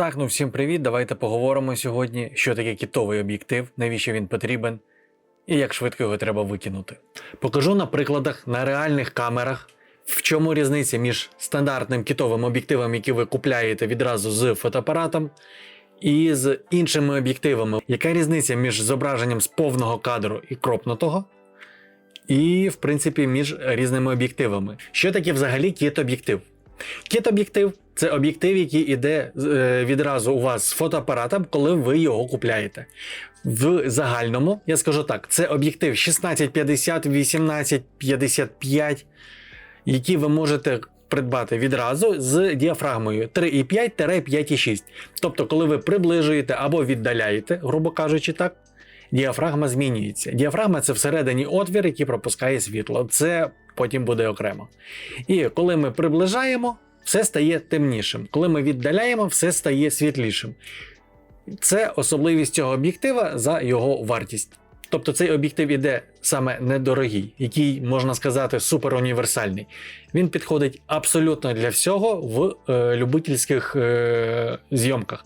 Так, ну всім привіт. Давайте поговоримо сьогодні, що таке кітовий об'єктив, навіщо він потрібен і як швидко його треба викинути. Покажу на прикладах на реальних камерах, в чому різниця між стандартним кітовим об'єктивом, який ви купляєте відразу з фотоапаратом, і з іншими об'єктивами. Яка різниця між зображенням з повного кадру і кропнутого? І, в принципі, між різними об'єктивами. Що таке взагалі кіт-об'єктив? Кіт-об'єктив це об'єктив, який іде е, відразу у вас з фотоапаратом, коли ви його купляєте. В загальному, я скажу так, це об'єктив 1650, 1855, які ви можете придбати відразу з діафрагмою 3,5-5,6. Тобто, коли ви приближуєте або віддаляєте, грубо кажучи, так. Діафрагма змінюється. Діафрагма це всередині отвір, який пропускає світло. Це потім буде окремо. І коли ми приближаємо, все стає темнішим. Коли ми віддаляємо, все стає світлішим. Це особливість цього об'єктива за його вартість. Тобто цей об'єктив іде саме недорогий, який, можна сказати, суперуніверсальний. Він підходить абсолютно для всього в е, любительських е, зйомках.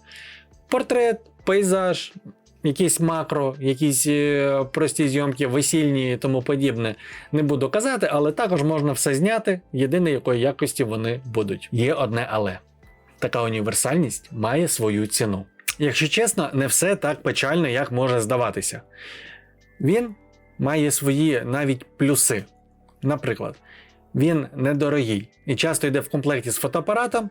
Портрет, пейзаж, якісь макро, якісь е, прості зйомки, весільні і тому подібне. Не буду казати, але також можна все зняти. Єдине, якої якості вони будуть. Є одне але. Така універсальність має свою ціну. Якщо чесно, не все так печально, як може здаватися. Він має свої навіть плюси. Наприклад, він недорогий і часто йде в комплекті з фотоапаратом,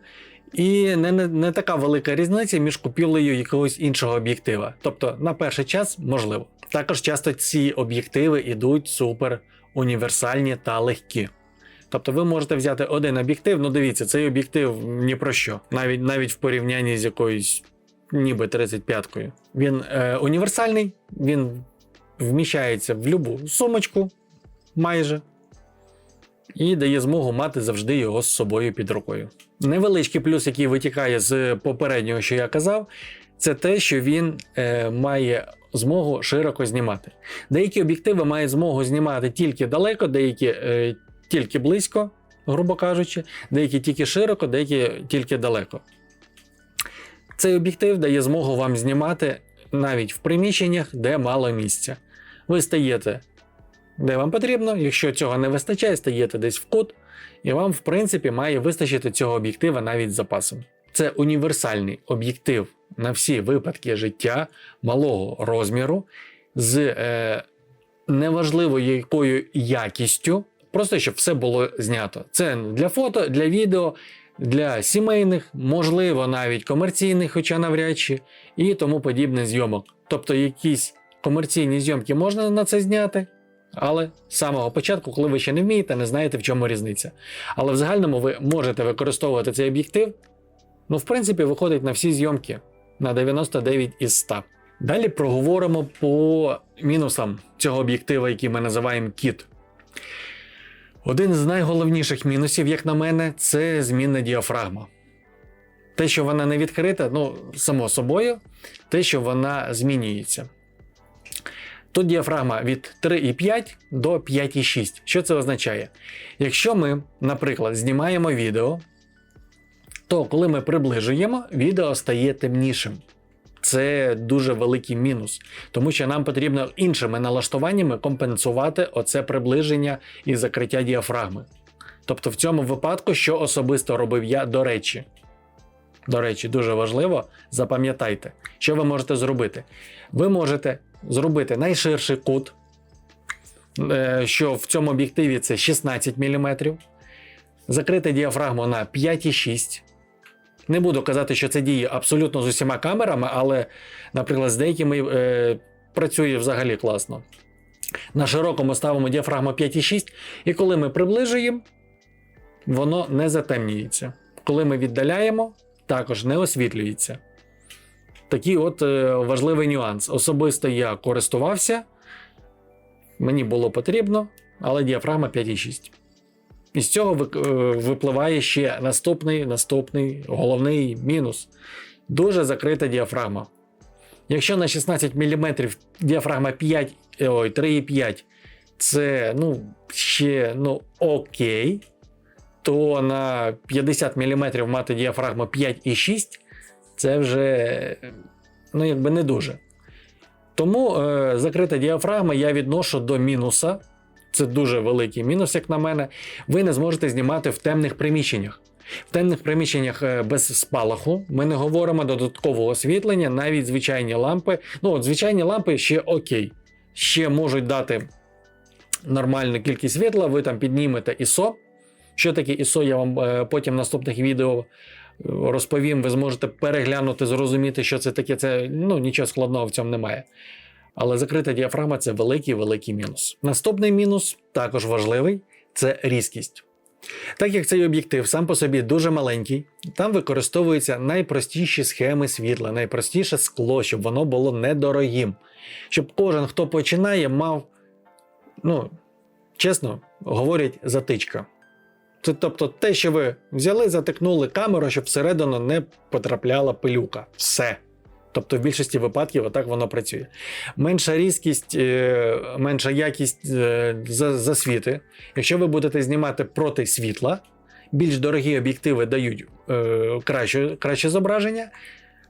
і не, не, не така велика різниця між купівлею якогось іншого об'єктива. Тобто, на перший час можливо. Також часто ці об'єктиви йдуть супер універсальні та легкі. Тобто ви можете взяти один об'єктив, ну дивіться, цей об'єктив ні про що, навіть навіть в порівнянні з якоюсь ніби 35-кою. Він е, універсальний, він вміщається в любу сумочку майже і дає змогу мати завжди його з собою під рукою. Невеличкий плюс, який витікає з попереднього, що я казав, це те, що він е, має змогу широко знімати. Деякі об'єктиви мають змогу знімати тільки далеко, деякі е, тільки близько, грубо кажучи, деякі тільки широко, деякі тільки далеко. Цей об'єктив дає змогу вам знімати навіть в приміщеннях, де мало місця. Ви стаєте де вам потрібно, якщо цього не вистачає, стаєте десь в кут, і вам, в принципі, має вистачити цього об'єктива навіть з запасом. Це універсальний об'єктив на всі випадки життя малого розміру з е, неважливо якою якістю, просто щоб все було знято. Це для фото, для відео, для сімейних, можливо, навіть комерційних, хоча навряд чи, і тому подібне зйомок. Тобто якісь комерційні зйомки можна на це зняти. Але з самого початку, коли ви ще не вмієте, не знаєте, в чому різниця. Але в загальному ви можете використовувати цей об'єктив. Ну, в принципі, виходить на всі зйомки на 99 із 100. Далі проговоримо по мінусам цього об'єктива, який ми називаємо кіт. Один з найголовніших мінусів, як на мене, це змінна діафрагма. Те, що вона не відкрита, ну, само собою, те, що вона змінюється. Тут діафрагма від 3,5 до 5,6. Що це означає? Якщо ми, наприклад, знімаємо відео, то коли ми приближуємо, відео стає темнішим. Це дуже великий мінус, тому що нам потрібно іншими налаштуваннями компенсувати оце приближення і закриття діафрагми. Тобто, в цьому випадку, що особисто робив я, до речі. До речі, дуже важливо, запам'ятайте, що ви можете зробити. Ви можете зробити найширший кут, е, що в цьому об'єктиві це 16 мм, закрити діафрагму на 5,6. Не буду казати, що це діє абсолютно з усіма камерами, але, наприклад, з деякими е, працює взагалі класно. На широкому ставимо діафрагму 5,6, і коли ми приближуємо, воно не затемнюється. Коли ми віддаляємо, також не освітлюється. Такий от е, важливий нюанс. Особисто я користувався, мені було потрібно, але діафрагма 5,6. І з цього е, випливає ще наступний, наступний головний мінус. Дуже закрита діафрагма. Якщо на 16 мм діафрагма 5, е, ой, 3,5 це ну, ще ну, окей, то на 50 мм мати діафрагму 5,6 це вже ну, якби не дуже. Тому е, закрита діафрагма я відношу до мінуса. Це дуже великий мінус, як на мене. Ви не зможете знімати в темних приміщеннях. В темних приміщеннях е, без спалаху ми не говоримо додаткового освітлення, навіть звичайні лампи. Ну, от звичайні лампи ще окей. Ще можуть дати нормальну кількість світла, ви там піднімете ISO. Що таке ISO, я вам е, потім в наступних відео розповім. Ви зможете переглянути, зрозуміти, що це таке. Це ну, нічого складного в цьому немає. Але закрита діафрагма це великий великий мінус. Наступний мінус, також важливий, це різкість. Так як цей об'єктив сам по собі дуже маленький, там використовуються найпростіші схеми світла, найпростіше скло, щоб воно було недорогим. Щоб кожен, хто починає, мав, ну, чесно говорять, затичка. Це тобто те, що ви взяли, затикнули камеру, щоб всередину не потрапляла пилюка. Все. Тобто в більшості випадків отак воно працює. Менша різкість, е, менша якість е, засвіти. Якщо ви будете знімати проти світла, більш дорогі об'єктиви дають е, краще, краще зображення.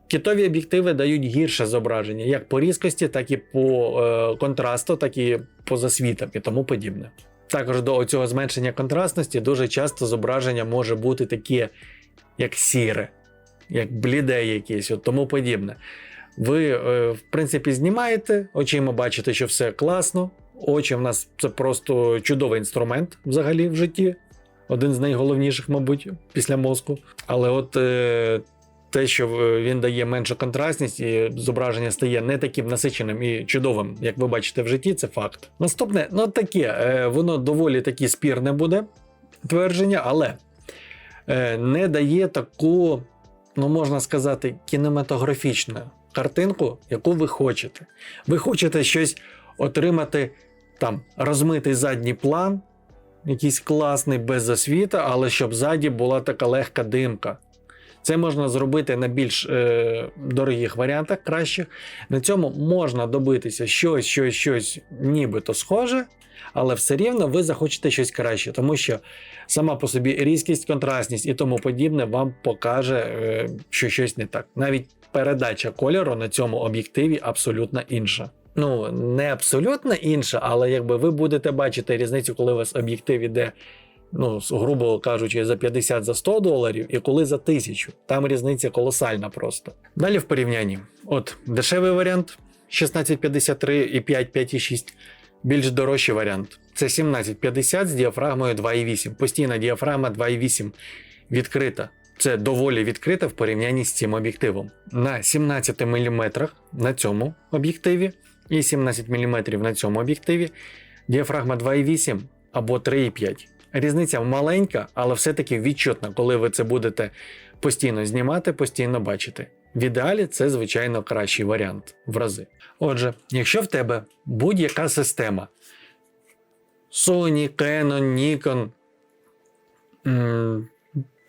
Китові об'єктиви дають гірше зображення, як по різкості, так і по контрасту, так і по засвітам і тому подібне. Також до цього зменшення контрастності дуже часто зображення може бути таке, як сіре, як бліде якесь, от тому подібне. Ви, е, в принципі, знімаєте, очима бачите, що все класно. Очі в нас це просто чудовий інструмент взагалі в житті. Один з найголовніших, мабуть, після мозку. Але от е, те, що е, він дає меншу контрастність, і зображення стає не таким насиченим і чудовим, як ви бачите в житті, це факт. Наступне, ну таке, е, воно доволі таки спірне буде твердження, але е, не дає таку, ну можна сказати, кінематографічну картинку, яку ви хочете. Ви хочете щось отримати там розмитий задній план, якийсь класний без засвіта, але щоб ззаді була така легка димка. Це можна зробити на більш е, дорогих варіантах, кращих. На цьому можна добитися щось, щось, щось нібито схоже, але все рівно ви захочете щось краще, тому що сама по собі різкість, контрастність і тому подібне вам покаже, е, що щось не так. Навіть передача кольору на цьому об'єктиві абсолютно інша. Ну, не абсолютно інша, але якби ви будете бачити різницю, коли у вас об'єктив іде, ну, грубо кажучи, за 50 за 100 доларів, і коли за 1000. Там різниця колосальна просто. Далі в порівнянні. От дешевий варіант 1653 і 5, 5,6. Більш дорожчий варіант це 1750 з діафрагмою 2,8. Постійна діафрагма 2,8 відкрита. Це доволі відкрита в порівнянні з цим об'єктивом. На 17 мм на цьому об'єктиві і 17 мм на цьому об'єктиві діафрагма 2,8 або 3,5. Різниця маленька, але все-таки відчутна, коли ви це будете постійно знімати, постійно бачити. В ідеалі це, звичайно, кращий варіант в рази. Отже, якщо в тебе будь-яка система Sony, Canon, Nikon,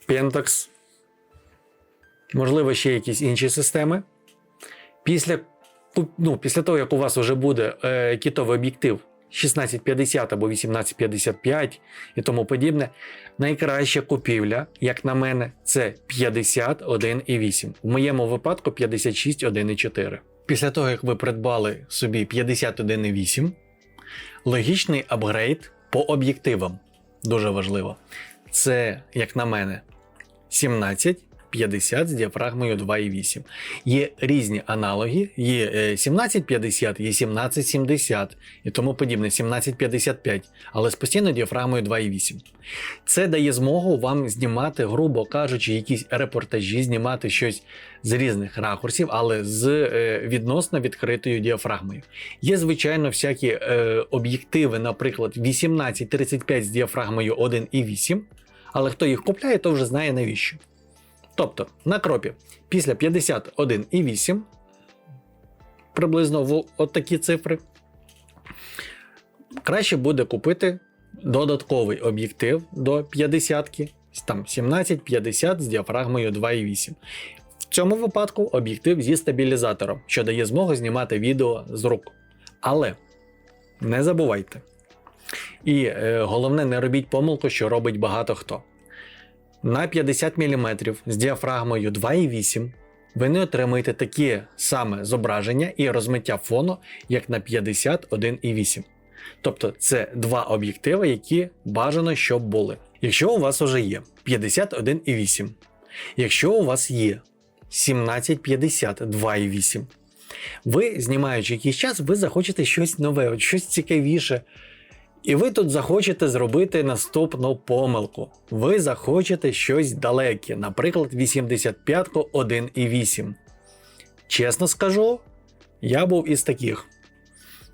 Pentax, можливо, ще якісь інші системи. Після, ну, після того, як у вас вже буде е, кітовий об'єктив 1650 або 1855 і тому подібне, найкраща купівля, як на мене, це 51,8. В моєму випадку 56,1,4. Після того, як ви придбали собі 51,8, логічний апгрейд по об'єктивам дуже важливо. Це, як на мене, 17 50 з діафрагмою 2,8. Є різні аналоги, є е, 1750, є 1770 і тому подібне, 1755, але з постійною діафрагмою 2,8. Це дає змогу вам знімати, грубо кажучи, якісь репортажі, знімати щось з різних ракурсів, але з е, відносно відкритою діафрагмою. Є, звичайно, всякі е, об'єктиви, наприклад, 1835 з діафрагмою 1,8, але хто їх купляє, то вже знає навіщо. Тобто на кропі після 51,8 приблизно в от такі цифри. Краще буде купити додатковий об'єктив до 50 там 17-50 з діафрагмою 2,8. В цьому випадку об'єктив зі стабілізатором, що дає змогу знімати відео з рук. Але не забувайте. І е, головне, не робіть помилку, що робить багато хто. На 50 мм з діафрагмою 2,8 ви не отримаєте таке саме зображення і розмиття фону, як на 51,8. Тобто це два об'єктиви, які бажано, щоб були. Якщо у вас вже є 51,8, якщо у вас є 1750 2,8, ви, знімаючи якийсь час, ви захочете щось нове, щось цікавіше. І ви тут захочете зробити наступну помилку. Ви захочете щось далеке, наприклад, 85 1,8. Чесно скажу, я був із таких.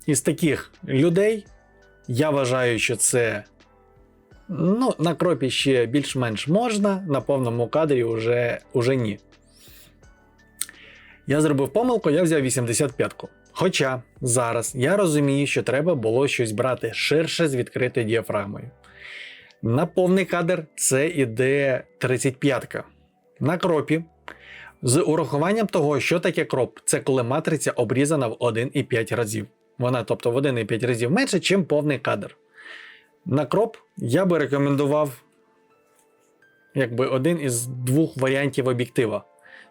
Із таких людей. Я вважаю, що це ну, на кропі ще більш-менш можна, на повному кадрі вже, уже ні. Я зробив помилку, я взяв 85-ку. Хоча зараз я розумію, що треба було щось брати ширше з відкритою діафрагмою. На повний кадр це іде 35-ка. На кропі. З урахуванням того, що таке кроп, це коли матриця обрізана в 1,5 разів. Вона, тобто, в 1,5 разів менше, ніж повний кадр. На кроп я би рекомендував якби один із двох варіантів об'єктива: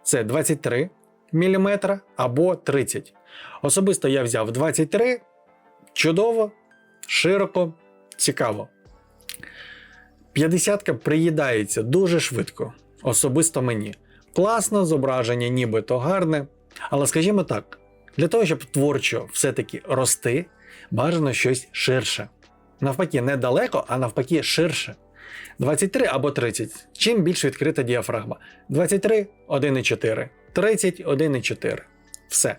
це 23 мм або 30 Особисто я взяв 23. Чудово, широко, цікаво. 50 приїдається дуже швидко, особисто мені. Класно, зображення нібито гарне. Але скажімо так, для того, щоб творчо все-таки рости, бажано щось ширше. Навпаки, не далеко, а навпаки, ширше. 23 або 30. Чим більш відкрита діафрагма. 23 1,4. 30 1,4. Все.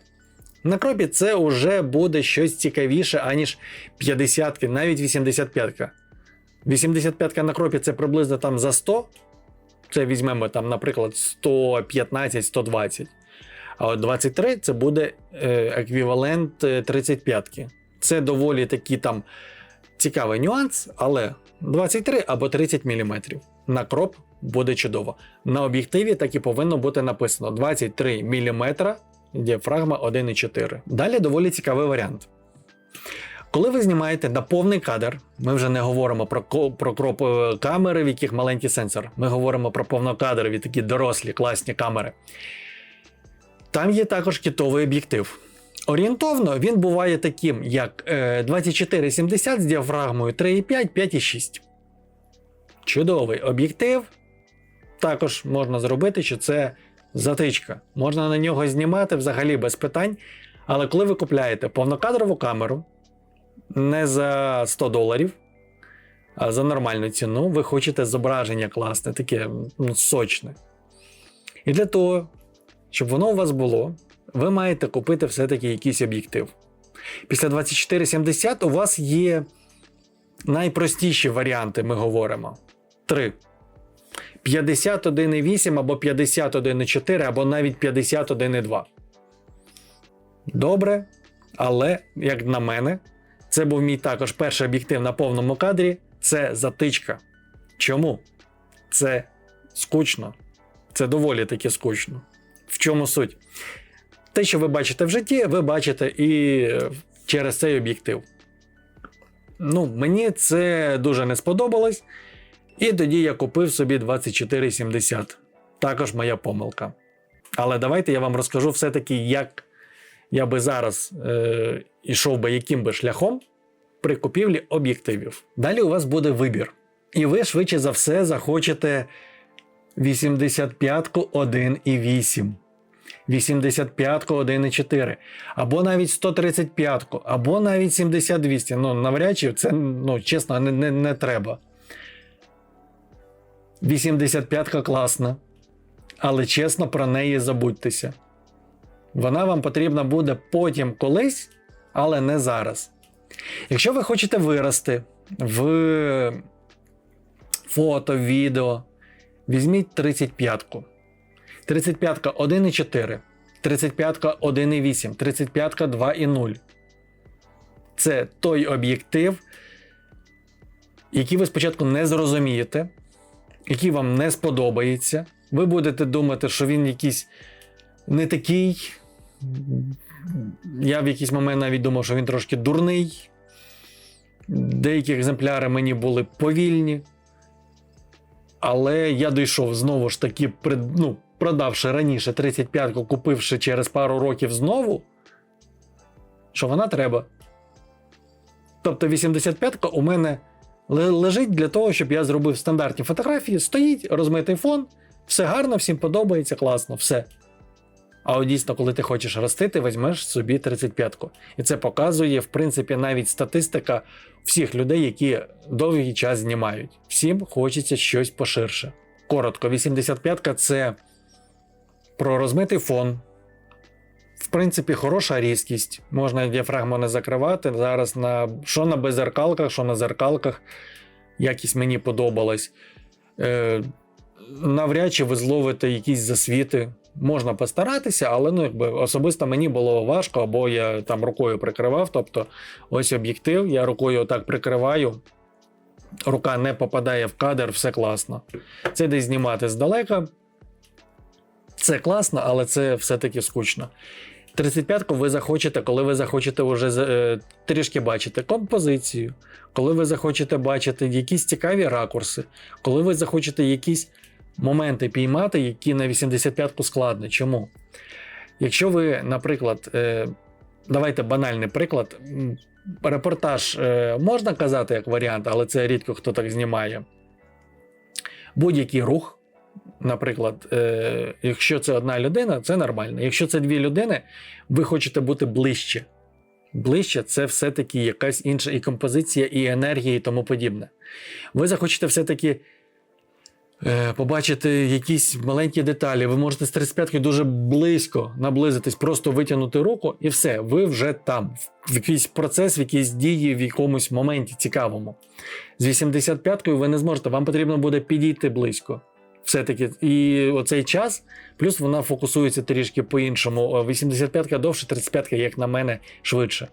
На кропі це вже буде щось цікавіше, аніж 50-ки, навіть 85-ка. 85-ка на кропі це приблизно там за 100. Це візьмемо там, наприклад, 115-120. А от 23 це буде е, еквівалент 35-ки. Це доволі такий там цікавий нюанс, але 23 або 30 мм. На кроп буде чудово. На об'єктиві так і повинно бути написано 23 мм діафрагма 1,4. Далі доволі цікавий варіант. Коли ви знімаєте на повний кадр, ми вже не говоримо про про кроп е, камери, в яких маленький сенсор. Ми говоримо про повнокадрові такі дорослі, класні камери. Там є також китовий об'єктив. Орієнтовно він буває таким, як 2470 е, з діафрагмою 3,5, 5,6. Чудовий об'єктив. Також можна зробити, що це затичка. Можна на нього знімати взагалі без питань. Але коли ви купляєте повнокадрову камеру не за 100 доларів, а за нормальну ціну, ви хочете зображення класне, таке ну, сочне. І для того, щоб воно у вас було, ви маєте купити все-таки якийсь об'єктив. Після 2470 у вас є найпростіші варіанти, ми говоримо. Три. 51,8 або 51,4, або навіть 51,2. Добре. Але, як на мене, це був мій також перший об'єктив на повному кадрі. Це затичка. Чому? Це скучно. Це доволі таки скучно. В чому суть? Те, що ви бачите в житті, ви бачите і через цей об'єктив. Ну, Мені це дуже не сподобалось. І тоді я купив собі 2470. Також моя помилка. Але давайте я вам розкажу все-таки, як я би зараз е, ішов би яким би шляхом при купівлі об'єктивів. Далі у вас буде вибір. І ви швидше за все захочете 85-ку 1,8. 85-ку 1,4, або навіть 135-ку, або навіть 7200. Ну, навряд чи це, ну, чесно, не, не, не треба. 85-ка класна, але чесно про неї забудьтеся. Вона вам потрібна буде потім колись, але не зараз. Якщо ви хочете вирости в фото, відео, візьміть 35-ку. 35-ка 1,4, 35-ка 1,8, 35-ка 2,0. Це той об'єктив, який ви спочатку не зрозумієте який вам не сподобається. Ви будете думати, що він якийсь не такий. Я в якийсь момент навіть думав, що він трошки дурний. Деякі екземпляри мені були повільні. Але я дійшов знову ж таки ну, продавши раніше 35-ку, купивши через пару років знову, що вона треба. Тобто 85-ка у мене лежить для того, щоб я зробив стандартні фотографії, стоїть розмитий фон, все гарно, всім подобається, класно, все. А от дійсно, коли ти хочеш ростити, візьмеш собі 35-ку. І це показує, в принципі, навіть статистика всіх людей, які довгий час знімають. Всім хочеться щось поширше. Коротко, 85-ка це про розмитий фон. В принципі, хороша різкість. Можна діафрагму не закривати. Зараз на що на беззеркалках, що на зеркалках. Якість мені подобалась. Е, навряд чи ви зловите якісь засвіти. Можна постаратися, але ну, якби, особисто мені було важко, або я там рукою прикривав. Тобто, ось об'єктив, я рукою отак прикриваю. Рука не попадає в кадр, все класно. Це десь знімати здалека. Це класно, але це все-таки скучно. 35-ку ви захочете, коли ви захочете вже е, трішки бачити композицію, коли ви захочете бачити якісь цікаві ракурси, коли ви захочете якісь моменти піймати, які на 85-ку складно. Чому? Якщо ви, наприклад, е, давайте банальний приклад. Репортаж е, можна казати як варіант, але це рідко хто так знімає. Будь-який рух, наприклад, е, якщо це одна людина, це нормально. Якщо це дві людини, ви хочете бути ближче. Ближче це все-таки якась інша і композиція, і енергія, і тому подібне. Ви захочете все-таки е, побачити якісь маленькі деталі. Ви можете з 35-ки дуже близько наблизитись, просто витягнути руку, і все, ви вже там, в якийсь процес, в якійсь дії, в якомусь моменті цікавому. З 85-кою ви не зможете, вам потрібно буде підійти близько. Все-таки, і оцей час, плюс вона фокусується трішки по-іншому. 85-ка довше, 35-ка, як на мене, швидше.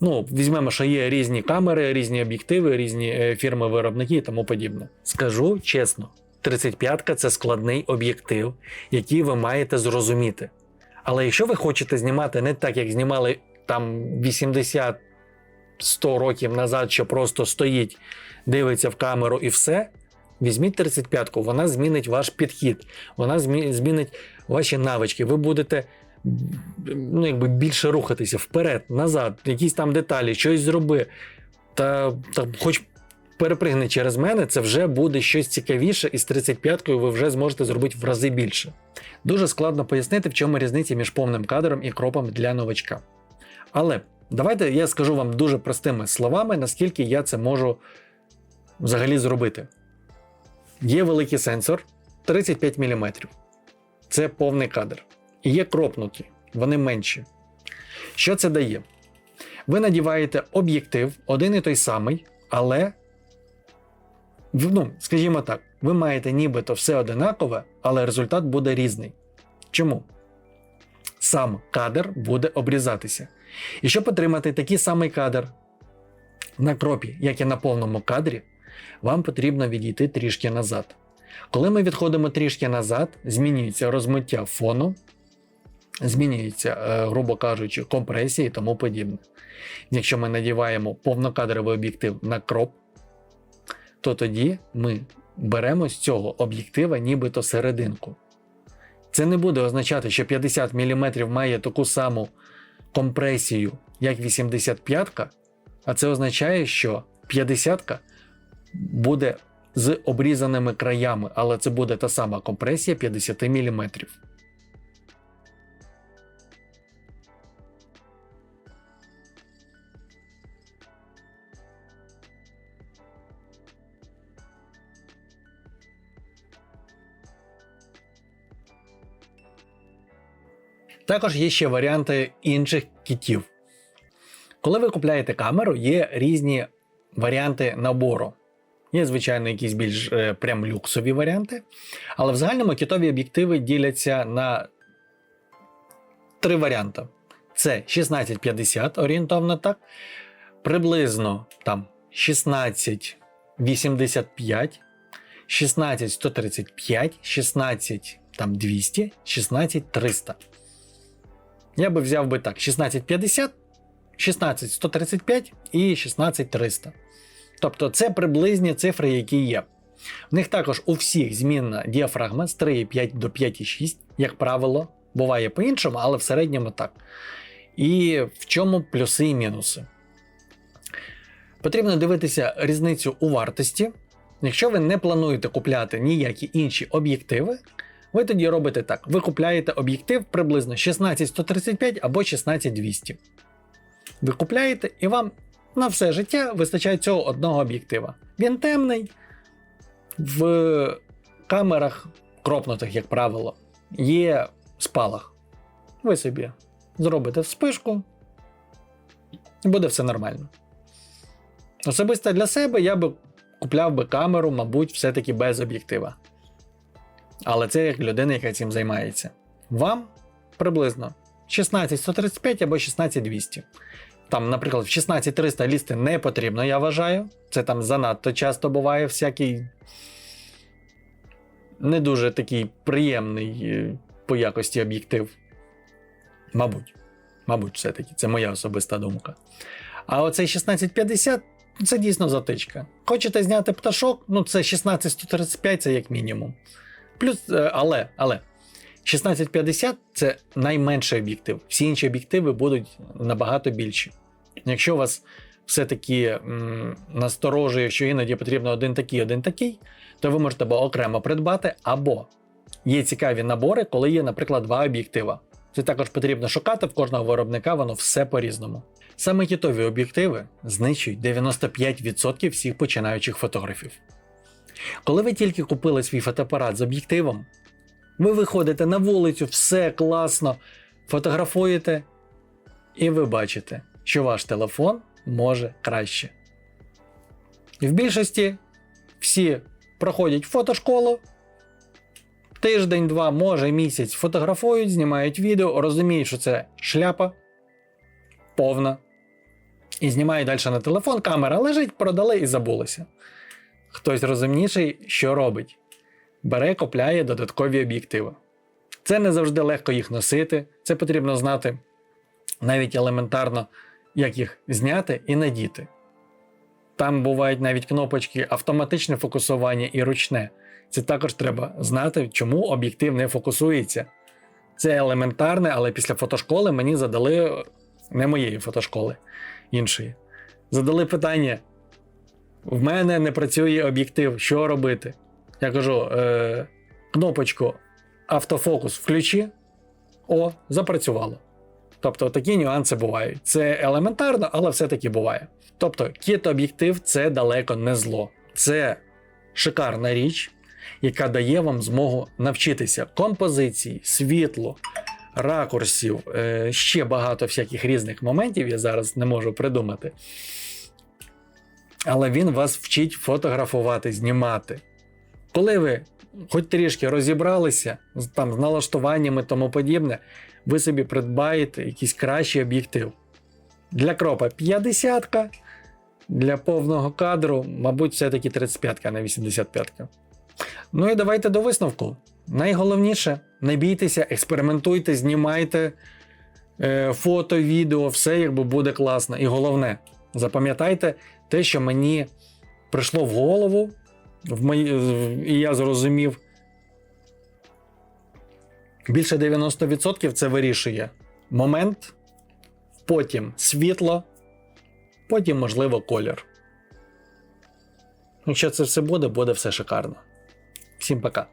Ну, візьмемо, що є різні камери, різні об'єктиви, різні е, фірми-виробники і тому подібне. Скажу чесно, 35-ка це складний об'єктив, який ви маєте зрозуміти. Але якщо ви хочете знімати не так, як знімали там 80-100 років назад, що просто стоїть, дивиться в камеру і все. Візьміть 35-ку, вона змінить ваш підхід, вона змінить ваші навички. Ви будете ну, якби більше рухатися вперед, назад, якісь там деталі, щось зроби. Та, та хоч перепригни через мене, це вже буде щось цікавіше, і з 35-кою ви вже зможете зробити в рази більше. Дуже складно пояснити, в чому різниця між повним кадром і кропом для новачка. Але давайте я скажу вам дуже простими словами, наскільки я це можу взагалі зробити. Є великий сенсор 35 мм. Це повний кадр. І є кропнуті, вони менші. Що це дає? Ви надіваєте об'єктив, один і той самий, але, ну, скажімо так, ви маєте нібито все одинакове, але результат буде різний. Чому? Сам кадр буде обрізатися. І щоб отримати такий самий кадр на кропі, як і на повному кадрі, вам потрібно відійти трішки назад. Коли ми відходимо трішки назад, змінюється розмиття фону, змінюється, е, грубо кажучи, компресія і тому подібне. Якщо ми надіваємо повнокадровий об'єктив на кроп, то тоді ми беремо з цього об'єктива нібито серединку. Це не буде означати, що 50 мм має таку саму компресію, як 85-ка, а це означає, що 50-ка буде з обрізаними краями, але це буде та сама компресія 50 мм. Також є ще варіанти інших кітів. Коли ви купляєте камеру, є різні варіанти набору. Є, звичайно, якісь більш е, прям люксові варіанти. Але в загальному кітові об'єктиви діляться на три варіанти: це 1650 орієнтовно так, приблизно там 1685, 16135, 16 там 200, 16300. Я би взяв би так: 1650, 16135 і 16300. Тобто це приблизні цифри, які є. В них також у всіх змінна діафрагма з 3,5 до 5,6, як правило, буває по-іншому, але в середньому так. І в чому плюси і мінуси? Потрібно дивитися різницю у вартості. Якщо ви не плануєте купляти ніякі інші об'єктиви, ви тоді робите так: ви купляєте об'єктив приблизно 16135 або 16200. Ви купляєте і вам на все життя вистачає цього одного об'єктива. Він темний, в камерах кропнутих, як правило, є спалах. Ви собі зробите вспишку, і буде все нормально. Особисто для себе я би купляв би камеру, мабуть, все-таки без об'єктива. Але це як людина, яка цим займається. Вам приблизно 16135 або 16200. Там, наприклад, в 16300 лізти не потрібно, я вважаю. Це там занадто часто буває всякий не дуже такий приємний е, по якості об'єктив. Мабуть. Мабуть, все-таки, це моя особиста думка. А оцей 1650 ну, це дійсно затичка. Хочете зняти пташок, ну це 16135, це як мінімум. Плюс, е, але, але 1650 це найменший об'єктив. Всі інші об'єктиви будуть набагато більші. Якщо вас все-таки насторожує, що іноді потрібно один такий, один такий, то ви можете або окремо придбати, або є цікаві набори, коли є, наприклад, два об'єктива. Це також потрібно шукати в кожного виробника, воно все по-різному. Саме кітові об'єктиви знищують 95% всіх починаючих фотографів. Коли ви тільки купили свій фотоапарат з об'єктивом, ви виходите на вулицю, все класно, фотографуєте, і ви бачите, що ваш телефон може краще. В більшості всі проходять фотошколу, тиждень, два, може місяць фотографують, знімають відео, розуміють, що це шляпа повна. І знімають далі на телефон, камера лежить, продали і забулися. Хтось розумніший, що робить? Бере, купляє додаткові об'єктиви. Це не завжди легко їх носити, це потрібно знати навіть елементарно, як їх зняти і надіти. Там бувають навіть кнопочки автоматичне фокусування і ручне. Це також треба знати, чому об'єктив не фокусується. Це елементарне, але після фотошколи мені задали не моєї фотошколи, іншої. Задали питання: в мене не працює об'єктив, що робити? Я кажу: е, кнопочку автофокус включи. О, запрацювало. Тобто такі нюанси бувають. Це елементарно, але все-таки буває. Тобто, кіт-об'єктив це далеко не зло. Це шикарна річ, яка дає вам змогу навчитися композиції, світлу, ракурсів, е, ще багато всяких різних моментів, я зараз не можу придумати. Але він вас вчить фотографувати, знімати. Коли ви хоч трішки розібралися там, з налаштуваннями і тому подібне, ви собі придбаєте якийсь кращий об'єктив. Для кропа 50, для повного кадру, мабуть, все-таки 35, а не 85-ка. Ну і давайте до висновку. Найголовніше, не бійтеся, експериментуйте, знімайте е, фото, відео, все якби буде класно. І головне, запам'ятайте те, що мені прийшло в голову, в мої, і я зрозумів. Більше 90% це вирішує момент, потім світло, потім, можливо, колір. Якщо це все буде, буде все шикарно. Всім пока.